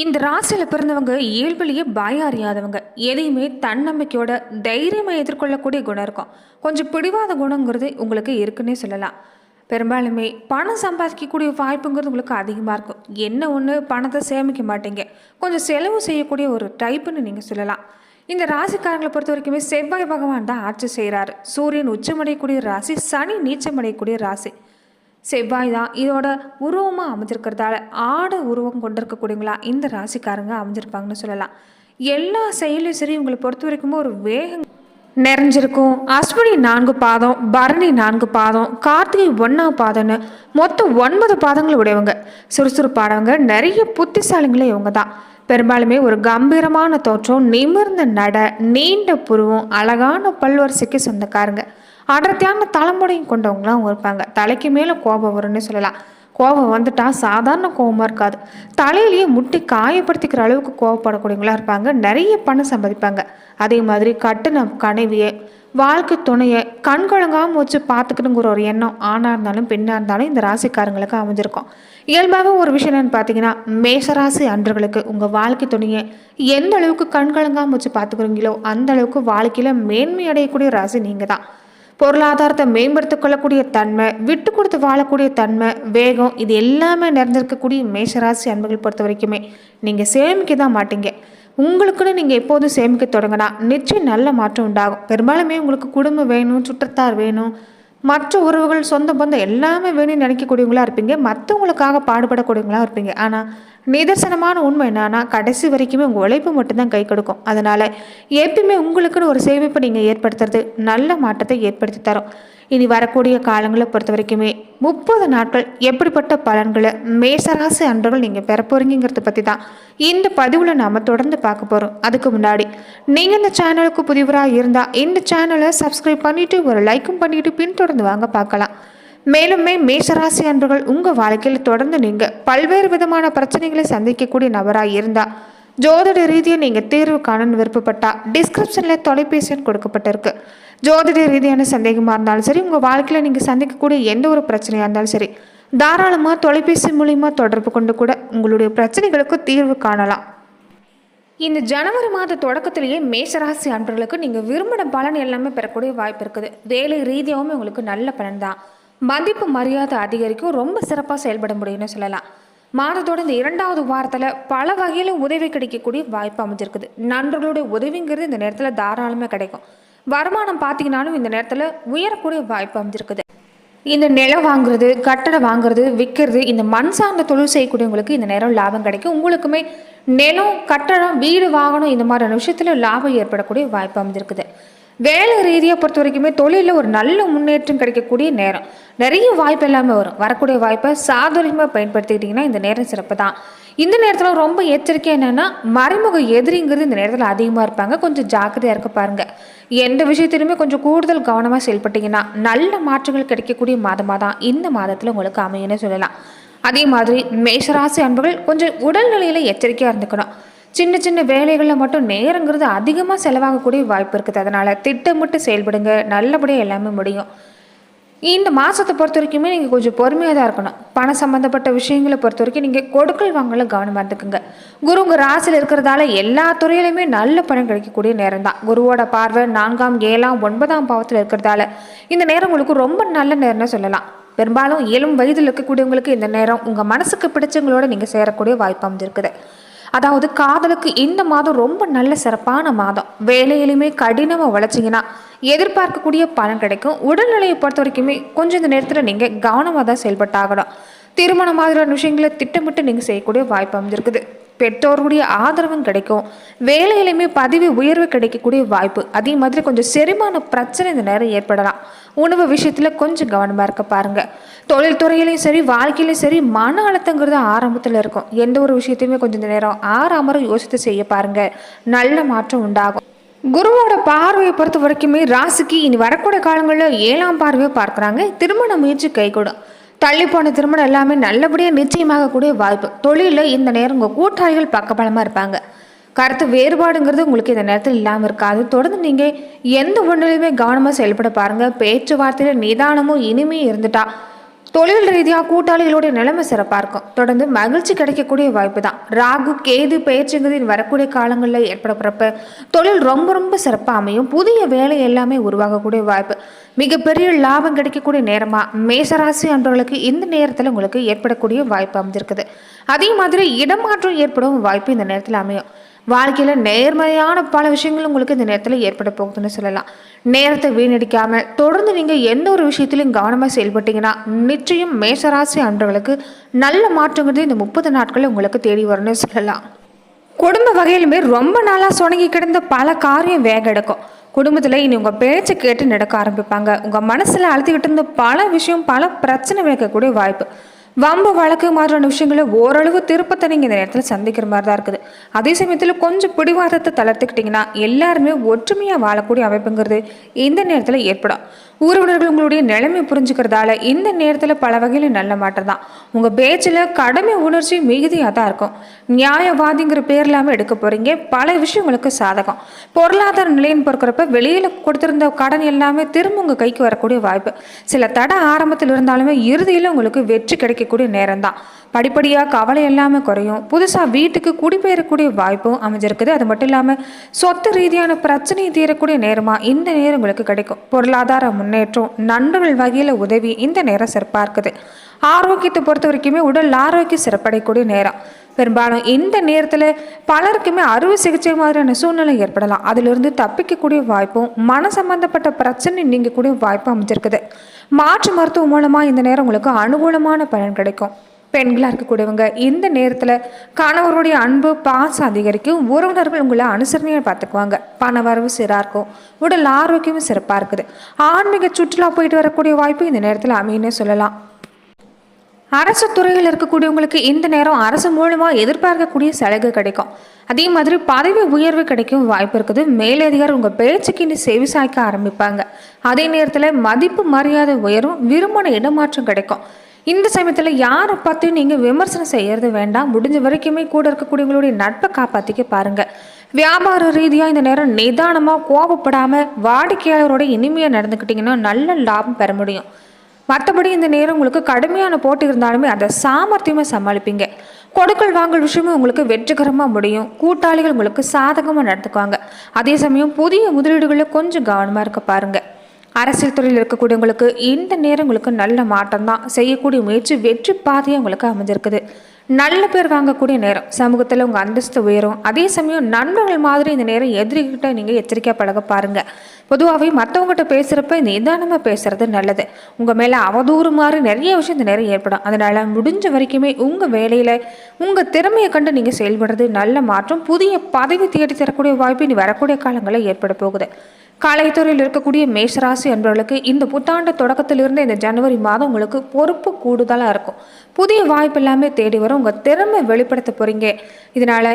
இந்த ராசியில் பிறந்தவங்க இயல்புலேயே பயம் அறியாதவங்க. எதையுமே தன்னம்பிக்கையோட தைரியமாக எதிர்கொள்ளக்கூடிய குணம் இருக்கும். கொஞ்சம் பிடிவாத குணங்கிறது உங்களுக்கு இருக்குன்னே சொல்லலாம். பெரும்பாலுமே பணம் சம்பாதிக்கக்கூடிய வாய்ப்புங்கிறது உங்களுக்கு அதிகமாக இருக்கும். என்ன ஒன்று பணத்தை சேமிக்க மாட்டீங்க. கொஞ்சம் செலவு செய்யக்கூடிய ஒரு டைப்புன்னு நீங்கள் சொல்லலாம். இந்த ராசிக்காரங்களை பொறுத்த வரைக்குமே செவ்வாய் பகவான் தான் ஆட்சி செய்கிறாரு சூரியன் உச்சமடையக்கூடிய ராசி சனி நீச்சமடையக்கூடிய ராசி. செவ்வாய் தான் இதோட உருவமாக அமைஞ்சிருக்கிறதால ஆட உருவம் கொண்டிருக்கக்கூடியவங்களா இந்த ராசிக்காரங்க அமைஞ்சிருப்பாங்கன்னு சொல்லலாம். எல்லா செயலையும் சரி உங்களை பொறுத்த வரைக்கும் ஒரு வேகம் நிறைஞ்சிருக்கும். அஸ்வினி நான்கு பாதம் பரணி நான்கு பாதம் கார்த்திகை ஒன்றாம் பாதம்னு மொத்தம் ஒன்பது பாதங்கள் உடையவங்க. சுறுசுறுப்பானவங்க நிறைய புத்திசாலிங்களே இவங்க தான். பெரும்பாலுமே ஒரு கம்பீரமான தோற்றம் நிமிர்ந்த நட நீண்ட புருவம் அழகான பல்வரிசைக்கு சொந்தக்காரங்க. அடர்த்தியான தலைமுறையும் கொண்டவங்களாம் அவங்க இருப்பாங்க. தலைக்கு மேலே கோபம் வரும்னு சொல்லலாம். கோபம் வந்துட்டா சாதாரண கோபமாக இருக்காது. தலையிலேயே முட்டி காயப்படுத்திக்கிற அளவுக்கு கோவப்படக்கூடியவங்களா இருப்பாங்க. நிறைய பணம் சம்பாதிப்பாங்க. அதே மாதிரி கட்டுன கனவியை வாழ்க்கை துணையை கண்கொழங்காமல் வச்சு பார்த்துக்கணுங்கிற ஒரு எண்ணம் ஆணாக இருந்தாலும் பெண்ணாக இருந்தாலும் இந்த ராசிக்காரங்களுக்கு அமைஞ்சிருக்கும். இயல்பாகவே ஒரு விஷயம் என்னன்னு பார்த்தீங்கன்னா மேசராசி அன்றுகளுக்கு உங்கள் வாழ்க்கை துணையை எந்த அளவுக்கு கண்கலங்காமல் வச்சு பார்த்துக்கிறீங்களோ அந்த அளவுக்கு வாழ்க்கையில் மேன்மை அடையக்கூடிய ராசி நீங்கள் தான் பொருளாதாரத்தை மேம்படுத்திக் கொள்ளக்கூடிய தன்மை விட்டு கொடுத்து வாழக்கூடிய தன்மை வேகம் இது எல்லாமே நிறைஞ்சிருக்கக்கூடிய மேஷராசி அன்புகள் பொறுத்த வரைக்குமே நீங்கள் சேமிக்க தான் மாட்டீங்க. உங்களுக்குன்னு நீங்கள் எப்போதும் சேமிக்க தொடங்கினா நிச்சயம் நல்ல மாற்றம் உண்டாகும். பெரும்பாலுமே உங்களுக்கு குடும்பம் வேணும் சுற்றத்தார் வேணும். மற்ற உறவுகள் சொந்த பந்தம் எல்லாமே வேணும்னு நினைக்கக்கூடியவங்களா இருப்பீங்க. மற்றவங்களுக்காக பாடுபடக்கூடியவங்களா இருப்பீங்க. ஆனால் நிதர்சனமான உண்மை என்னன்னா கடைசி வரைக்குமே உங்கள் உழைப்பு மட்டும்தான் கை கொடுக்கும். அதனால் எப்பயுமே உங்களுக்குன்னு ஒரு சேமிப்பை நீங்கள் ஏற்படுத்துறது நல்ல மாற்றத்தை ஏற்படுத்தி தரும். இனி வரக்கூடிய காலங்களை பொறுத்த வரைக்குமே முப்பது நாட்கள் எப்படிப்பட்ட பலன்களை மேசராசி அன்றர்கள் நீங்கள் பெற போகிறீங்கிறத பற்றி தான் இந்த பதிவில் நாம் தொடர்ந்து பார்க்க போகிறோம் அதுக்கு முன்னாடி நீங்கள் இந்த சேனலுக்கு புதிவராக இருந்தால் இந்த சேனலை சப்ஸ்கிரைப் பண்ணிவிட்டு ஒரு லைக்கும் பண்ணிவிட்டு பின்தொடர்ந்து வாங்க பார்க்கலாம். மேலுமே மேசராசி அன்பர்கள் உங்கள் வாழ்க்கையில் தொடர்ந்து நீங்கள் பல்வேறு விதமான பிரச்சனைகளை சந்திக்கக்கூடிய நபராக இருந்தால் ஜோதிட ரீதியாக நீங்கள் தீர்வு காணன்னு விருப்பப்பட்டால் டிஸ்கிரிப்ஷனில் தொலைபேசி கொடுக்கப்பட்டிருக்கு. ஜோதிட ரீதியான சந்தேகமாக இருந்தாலும் சரி உங்கள் வாழ்க்கையில் நீங்கள் சந்திக்கக்கூடிய எந்த ஒரு பிரச்சனையாக இருந்தாலும் சரி தாராளமாக தொலைபேசி மூலிமா தொடர்பு கொண்டு கூட உங்களுடைய பிரச்சனைகளுக்கு தீர்வு காணலாம். இந்த ஜனவரி மாத தொடக்கத்திலேயே மேசராசி அன்பர்களுக்கு நீங்கள் விரும்பின பலன் எல்லாமே பெறக்கூடிய வாய்ப்பு இருக்குது. வேலை ரீதியாகவும் உங்களுக்கு நல்ல பலன் தான். மதிப்பு மரியாதை அதிகரிக்கும் ரொம்ப சிறப்பாக செயல்பட முடியும்னு சொல்லலாம். மாதத்தோட இந்த இரண்டாவது வாரத்தில் பல வகையில் உதவி கிடைக்கக்கூடிய வாய்ப்பு அமைஞ்சிருக்குது. நண்பர்களுடைய உதவிங்கிறது இந்த நேரத்தில் தாராளமாக கிடைக்கும். வருமானம் பார்த்தீங்கன்னாலும் இந்த நேரத்தில் உயரக்கூடிய வாய்ப்பு அமைஞ்சிருக்குது. இந்த நிலம் வாங்குறது கட்டடம் வாங்குறது விற்கிறது இந்த மண் சார்ந்த தொழில் செய்யக்கூடியவங்களுக்கு இந்த நேரம் லாபம் கிடைக்கும். உங்களுக்குமே நிலம் கட்டடம் வீடு வாங்கணும் இந்த மாதிரியான விஷயத்தில் லாபம் ஏற்படக்கூடிய வாய்ப்பு அமைஞ்சிருக்குது. வேலை ரீதியாக பொறுத்த வரைக்குமே தொழிலில் ஒரு நல்ல முன்னேற்றம் கிடைக்கக்கூடிய நேரம். நிறைய வாய்ப்பு எல்லாமே வரும். வரக்கூடிய வாய்ப்பை சாதுரியமாக பயன்படுத்திக்கிட்டிங்கன்னா இந்த நேரம் சிறப்பு தான் இந்த நேரத்தில் ரொம்ப எச்சரிக்கை என்னென்னா மறைமுக எதிரிங்கிறது இந்த நேரத்தில் அதிகமாக இருப்பாங்க. கொஞ்சம் ஜாக்கிரதையாக இருக்க பாருங்கள் எந்த விஷயத்திலுமே கொஞ்சம் கூடுதல் கவனமாக செயல்பட்டிங்கன்னா நல்ல மாற்றங்கள் கிடைக்கக்கூடிய மாதமாக தான் இந்த மாதத்தில் உங்களுக்கு அமையன்னு சொல்லலாம். அதே மாதிரி மேஷராசி அன்புகள் கொஞ்சம் உடல்நிலையில் எச்சரிக்கையாக இருந்துக்கணும். சின்ன சின்ன வேலைகளில் மட்டும் நேரங்கிறது அதிகமாக செலவாகக்கூடிய வாய்ப்பு இருக்குது. அதனால் திட்டமிட்டு செயல்படுங்க. நல்லபடியாக எல்லாமே முடியும். இந்த மாதத்தை பொறுத்த வரைக்குமே நீங்கள் கொஞ்சம் பொறுமையாக தான் இருக்கணும். பணம் சம்மந்தப்பட்ட விஷயங்களை பொறுத்த வரைக்கும் நீங்கள் கொடுக்கல் வாங்கல கவனமாக இருந்துக்குங்க. குரு உங்கள் ராசியில் இருக்கிறதால எல்லா துறையிலையுமே நல்ல பணம் கிடைக்கக்கூடிய நேரம் தான். குருவோட பார்வை நான்காம் ஏழாம் ஒன்பதாம் பாவத்தில் இருக்கிறதால இந்த நேரம் உங்களுக்கு ரொம்ப நல்ல நேரம்னு சொல்லலாம். பெரும்பாலும் ஏழும் வயதில் இருக்கக்கூடியவங்களுக்கு இந்த நேரம் உங்கள் மனசுக்கு பிடிச்சவங்களோட நீங்கள் சேரக்கூடிய வாய்ப்பு அமைஞ்சிருக்குது. அதாவது காதலுக்கு இந்த மாதம் ரொம்ப நல்ல சிறப்பான மாதம். வேலையிலுமே கடினமாக உழைச்சிங்கன்னா எதிர்பார்க்கக்கூடிய பலன் கிடைக்கும். உடல்நிலையை பொறுத்த வரைக்குமே கொஞ்சம் இந்த நேரத்தில் நீங்கள் கவனமாக தான் செயல்பட்டாகணும். திருமணம் மாதிரியான விஷயங்களை திட்டமிட்டு நீங்கள் செய்யக்கூடிய வாய்ப்பு அமைஞ்சிருக்குது. பெற்றோருடைய ஆதரவும் கிடைக்கும். வேலையிலுமே பதவி உயர்வு கிடைக்கக்கூடிய வாய்ப்பு. அதே மாதிரி கொஞ்சம் செரிமான பிரச்சனை இந்த நேரம் ஏற்படலாம். உணவு விஷயத்தில் கொஞ்சம் கவனமாக இருக்க பாருங்கள் தொழில்துறையிலையும் சரி வாழ்க்கையிலையும் சரி மன அழுத்தங்கிறது ஆரம்பத்தில் இருக்கும். எந்த ஒரு விஷயத்தையுமே கொஞ்சம் இந்த நேரம் ஆறாமரம் யோசித்து செய்ய பாருங்கள் நல்ல மாற்றம் உண்டாகும். குருவோட பார்வையை பொறுத்த வரைக்குமே ராசிக்கு இனி வரக்கூடிய காலங்களில் ஏழாம் பார்வையை பார்க்குறாங்க. திருமண முயற்சி கைகூடும். தள்ளி போன திருமணம் எல்லாமே நல்லபடியாக நிச்சயமாகக்கூடிய வாய்ப்பு. தொழிலில் இந்த நேரம் உங்கள் கூட்டாளிகள் பக்கபலமாக இருப்பாங்க. கருத்து வேறுபாடுங்கிறது உங்களுக்கு இந்த நேரத்தில் இல்லாமல் இருக்காது. தொடர்ந்து நீங்கள் எந்த ஒன்றிலையுமே கவனமாக செயல்பட பாருங்கள் பேச்சுவார்த்தையில் நிதானமும் இனிமையும் இருந்துட்டா தொழில் ரீதியாக கூட்டாளிகளுடைய நிலைமை சிறப்பாக இருக்கும் தொடர்ந்து மகிழ்ச்சி கிடைக்கக்கூடிய வாய்ப்பு தான் ராகு கேது பயிற்சிங்கிறது வரக்கூடிய காலங்களில் ஏற்படப்படுறப்ப தொழில் ரொம்ப ரொம்ப சிறப்பாக அமையும். புதிய வேலை எல்லாமே உருவாகக்கூடிய வாய்ப்பு. மிகப்பெரிய லாபம் கிடைக்கக்கூடிய நேரமாக மேசராசி அன்பர்களுக்கு இந்த நேரத்தில் உங்களுக்கு ஏற்படக்கூடிய வாய்ப்பு அமைஞ்சிருக்குது. அதே மாதிரி இடமாற்றம் ஏற்படும் வாய்ப்பு இந்த நேரத்தில் அமையும். வாழ்க்கையில் நேர்மறையான பல விஷயங்கள் உங்களுக்கு இந்த நேரத்தில் ஏற்பட போகுதுன்னு சொல்லலாம். நேரத்தை வீணடிக்காமல் தொடர்ந்து நீங்கள் எந்த ஒரு விஷயத்திலையும் கவனமாக செயல்பட்டீங்கன்னா நிச்சயம் மேசராசி அன்றவர்களுக்கு நல்ல மாற்றங்கிறது இந்த முப்பது நாட்களில் உங்களுக்கு தேடி வரும்னு சொல்லலாம். குடும்ப வகையிலுமே ரொம்ப நாளாக சுணங்கி கிடந்த பல காரியம் வேக எடுக்கும். குடும்பத்தில் இனி உங்கள் பேச்சை கேட்டு நடக்க ஆரம்பிப்பாங்க. உங்கள் மனசில் அழுத்திக்கிட்டு இருந்த பல விஷயம் பல பிரச்சனை வைக்கக்கூடிய வாய்ப்பு. வம்பு வழக்கு மாதிரியான விஷயங்களை ஓரளவு திருப்பத்தை நீங்கள் இந்த நேரத்தில் சந்திக்கிற மாதிரி தான் இருக்குது. அதே சமயத்தில் கொஞ்சம் பிடிவாதத்தை தளர்த்துக்கிட்டிங்கன்னா எல்லாருமே ஒற்றுமையாக வாழக்கூடிய அமைப்புங்கிறது இந்த நேரத்தில் ஏற்படும். உறவினர்கள் உங்களுடைய நிலைமை புரிஞ்சுக்கிறதால இந்த நேரத்தில் பல வகையில் நல்ல மாற்றம் தான். உங்கள் பேச்சில் கடமை உணர்ச்சி மிகுதியாக தான் இருக்கும். நியாயவாதிங்கிற பேர் இல்லாமல் எடுக்க போகிறீங்க பல விஷயங்களுக்கு சாதகம். பொருளாதார நிலைன்னு பொறுக்கிறப்ப வெளியில் கொடுத்துருந்த கடன் எல்லாமே திரும்ப உங்கள் கைக்கு வரக்கூடிய வாய்ப்பு. சில தடை ஆரம்பத்தில் இருந்தாலுமே இறுதியில் உங்களுக்கு வெற்றி கிடைக்கக்கூடிய நேரம் தான். படிப்படியாக கவலை எல்லாமே குறையும். புதுசாக வீட்டுக்கு குடிபெயரக்கூடிய வாய்ப்பும் அமைஞ்சிருக்குது. அது மட்டும் இல்லாமல் சொத்து ரீதியான பிரச்சனையை தீரக்கூடிய நேரமாக இந்த நேரம் உங்களுக்கு கிடைக்கும். பொருளாதார முன்னேற்றம் நண்பர்கள் வகையில் உதவி இந்த நேரம் சிறப்பாக இருக்குது ஆரோக்கியத்தை பொறுத்த வரைக்குமே உடல் ஆரோக்கியம் சிறப்படையக்கூடிய நேரம். பெரும்பாலும் இந்த நேரத்தில் பலருக்குமே அறுவை சிகிச்சை மாதிரியான சூழ்நிலை ஏற்படலாம். அதிலிருந்து தப்பிக்கக்கூடிய வாய்ப்பும் மன சம்பந்தப்பட்ட பிரச்சனை நீங்கக்கூடிய வாய்ப்பும் அமைஞ்சிருக்குது. மாற்று மருத்துவம் மூலமாக இந்த நேரம் உங்களுக்கு அனுகூலமான பலன் கிடைக்கும். பெண்களாக இருக்கக்கூடியவங்க இந்த நேரத்தில் கணவருடைய அன்பு பாசம் அதிகரிக்கும். உறவினர்கள் உங்களை அனுசரணையாக பார்த்துக்குவாங்க. பண வரவு சீராக இருக்கும். உடல் ஆரோக்கியமும் சிறப்பாக இருக்குது. ஆன்மீக சுற்றுலா போயிட்டு வரக்கூடிய வாய்ப்பு இந்த நேரத்தில் அமையுன்னே சொல்லலாம். அரசு துறையில் இருக்கக்கூடியவங்களுக்கு இந்த நேரம் அரசு மூலமாக எதிர்பார்க்கக்கூடிய சலுகை கிடைக்கும். அதே மாதிரி பதவி உயர்வு கிடைக்கும் வாய்ப்பு இருக்குது. மேலதிகாரி உங்கள் பேச்சுக்கு இனி செவி சாய்க்க ஆரம்பிப்பாங்க. அதே நேரத்தில் மதிப்பு மரியாதை உயரும். விரும்பின இடமாற்றம் கிடைக்கும். இந்த சமயத்தில் யாரை பார்த்தையும் நீங்கள் விமர்சனம் செய்யறது வேண்டாம். முடிஞ்ச வரைக்குமே கூட இருக்கக்கூடியவங்களுடைய நட்பை காப்பாற்றிக்க பாருங்கள் வியாபார ரீதியாக இந்த நேரம் நிதானமாக கோபப்படாமல் வாடிக்கையாளரோட இனிமையாக நடந்துக்கிட்டிங்கன்னா நல்ல லாபம் பெற முடியும். மற்றபடி இந்த நேரம் உங்களுக்கு கடுமையான போட்டி இருந்தாலுமே அதை சாமர்த்தியமாக சமாளிப்பீங்க. கொடுக்கல் வாங்கல் விஷயமும் உங்களுக்கு வெற்றிகரமாக முடியும். கூட்டாளிகள் உங்களுக்கு சாதகமாக நடத்துக்குவாங்க அதே சமயம் புதிய முதலீடுகளில் கொஞ்சம் கவனமாக இருக்க பாருங்கள் அரசியல் துறையில் இருக்கக்கூடியவங்களுக்கு இந்த நேரம் உங்களுக்கு நல்ல மாற்றம் தான் செய்யக்கூடிய முயற்சி வெற்றி பாதையாக உங்களுக்கு அமைஞ்சிருக்குது. நல்ல பேர் வாங்கக்கூடிய நேரம் சமூகத்தில் உங்கள் அந்தஸ்து உயரும். அதே சமயம் நண்பர்கள் மாதிரி இந்த நேரம் எதிரிகிட்ட நீங்கள் எச்சரிக்கையாக பழக பாருங்கள் பொதுவாகவே மற்றவங்ககிட்ட பேசுகிறப்ப நிதானமாக பேசுகிறது நல்லது. உங்கள் மேலே அவதூறு மாதிரி நிறைய விஷயம் இந்த நேரம் ஏற்படும். அதனால் முடிஞ்ச வரைக்குமே உங்கள் வேலையில் உங்கள் திறமையை கண்டு நீங்கள் செயல்படுறது நல்ல மாற்றம். புதிய பதவி தேடி தரக்கூடிய வாய்ப்பு இனி வரக்கூடிய காலங்களில் ஏற்பட போகுது. கலைத்துறையில் இருக்கக்கூடிய மேஷராசி என்பவர்களுக்கு இந்த புத்தாண்டு தொடக்கத்திலிருந்து இந்த ஜனவரி மாதம் உங்களுக்கு பொறுப்பு கூடுதலாக இருக்கும். புதிய வாய்ப்பு எல்லாமே தேடி வரும். உங்கள் திறமை வெளிப்படுத்த போகிறீங்க இதனால்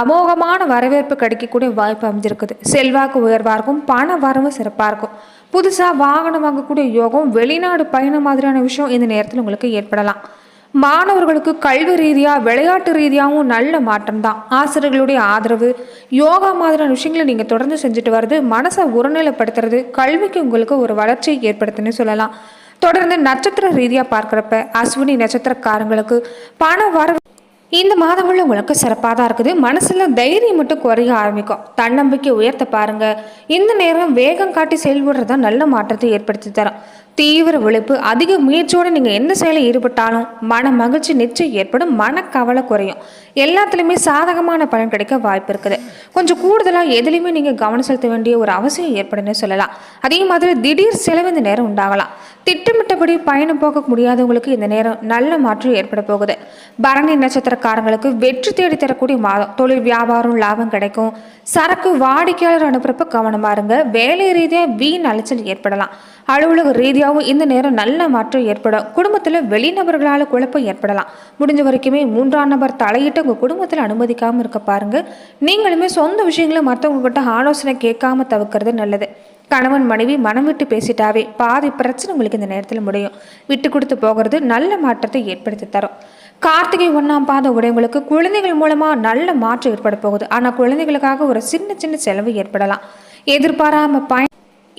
அமோகமான வரவேற்பு கிடைக்கக்கூடிய வாய்ப்பு அமைஞ்சிருக்குது. செல்வாக்கு உயர்வாக இருக்கும். பண வரவு சிறப்பாக இருக்கும். புதுசாக வாகனம் வாங்கக்கூடிய யோகம் வெளிநாடு பயணம் மாதிரியான விஷயம் இந்த நேரத்தில் உங்களுக்கு ஏற்படலாம். மாணவர்களுக்கு கல்வி ரீதியாக விளையாட்டு ரீதியாகவும் நல்ல மாற்றம் தான் ஆசிரியர்களுடைய ஆதரவு யோகா மாதிரியான விஷயங்களை நீங்கள் தொடர்ந்து செஞ்சுட்டு வர்றது மனசை ஒருநிலைப்படுத்துறது கல்விக்கு உங்களுக்கு ஒரு வளர்ச்சியை ஏற்படுத்துன்னு சொல்லலாம். தொடர்ந்து நட்சத்திர ரீதியாக பார்க்குறப்ப அஸ்வினி நட்சத்திரக்காரங்களுக்கு பண வரவு இந்த மாதங்கள் உங்களுக்கு சிறப்பாக தான் இருக்குது. மனசில் தைரியம் மட்டும் குறைய ஆரம்பிக்கும். தன்னம்பிக்கை உயர்த்த பாருங்கள் இந்த நேரம் வேகம் காட்டி செயல்படுறது தான் நல்ல மாற்றத்தை ஏற்படுத்தி தரும். தீவிர உழைப்பு அதிக முயற்சியோடு நீங்கள் எந்த செயலில் ஈடுபட்டாலும் மன மகிழ்ச்சி நிச்சயம் ஏற்படும் மனக்கவலை குறையும். எல்லாத்துலேயுமே சாதகமான பலன் கிடைக்க வாய்ப்பு இருக்குது. கொஞ்சம் கூடுதலாக எதுலேயுமே நீங்கள் கவனம் செலுத்த வேண்டிய ஒரு அவசியம் ஏற்படுன்னு சொல்லலாம். அதே மாதிரி திடீர் செலவு இந்த நேரம் உண்டாகலாம். திட்டமிட்டபடி பயணம் போக முடியாதவங்களுக்கு இந்த நேரம் நல்ல மாற்றம் ஏற்பட போகுது. பரணி நட்சத்திரக்காரங்களுக்கு வெற்றி தேடி தரக்கூடிய மாதம் தொழில் வியாபாரம் லாபம் கிடைக்கும். சரக்கு வாடிக்கையாளர் அனுப்புறப்ப கவனமா இருங்க. வேலை ரீதியாக வீண் அலைச்சல் ஏற்படலாம். அலுவலக ரீதியாகவும் இந்த நேரம் நல்ல மாற்றம் ஏற்படும். குடும்பத்தில் வெளிநபர்களால் குழப்பம் ஏற்படலாம். முடிஞ்ச வரைக்குமே மூன்றாம் நபர் தலையிட்டு உங்கள் குடும்பத்தில் அனுமதிக்காமல் இருக்க பாருங்கள் நீங்களுமே சொந்த விஷயங்களை மற்றவங்ககிட்ட ஆலோசனை கேட்காம தவிர்க்கிறது நல்லது. கணவன் மனைவி மனம் விட்டு பேசிட்டாவே பாதி பிரச்சனை உங்களுக்கு இந்த நேரத்தில் முடியும். விட்டு கொடுத்து போகிறது நல்ல மாற்றத்தை ஏற்படுத்தி தரும். கார்த்திகை ஒன்றாம் பாத உடையவங்களுக்கு குழந்தைகள் மூலமாக நல்ல மாற்றம் ஏற்பட போகுது. ஆனால் குழந்தைகளுக்காக ஒரு சின்ன சின்ன செலவு ஏற்படலாம். எதிர்பாராம பயன்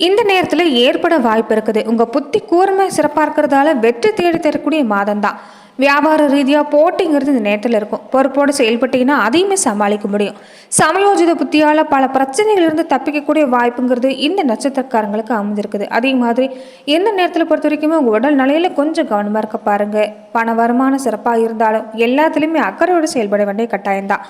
இந்த நேரத்தில் ஏற்பட வாய்ப்பு இருக்குது. உங்கள் புத்தி கூர்மை சிறப்பாக இருக்கிறதால வெற்றி தேடி தரக்கூடிய மாதம் தான் வியாபார ரீதியாக போட்டிங்கிறது இந்த நேரத்தில் இருக்கும். பொறுப்போடு செயல்பட்டீங்கன்னா அதையுமே சமாளிக்க முடியும். சமயோஜித புத்தியால் பல பிரச்சனைகளிலிருந்து தப்பிக்கக்கூடிய வாய்ப்புங்கிறது இந்த நட்சத்திரக்காரங்களுக்கு அமைஞ்சிருக்குது அதே மாதிரி எந்த நேரத்தில் பொறுத்த வரைக்குமே உங்கள் உடல் நிலையில் கொஞ்சம் கவனமாக இருக்க பாருங்கள் பண வருமானம் சிறப்பாக இருந்தாலும் எல்லாத்துலேயுமே அக்கறையோடு செயல்பட வேண்டிய கட்டாயம்தான்.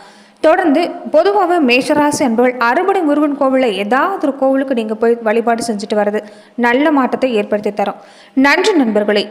தொடர்ந்து பொதுவாகவே மேஷராசி என்பவர்கள் அறுபடை முருகன் கோவிலில் ஏதாவது ஒரு கோவிலுக்கு நீங்கள் போய் வழிபாடு செஞ்சுட்டு வர்றது நல்ல மாற்றத்தை ஏற்படுத்தி தரும். நன்றி நண்பர்களே.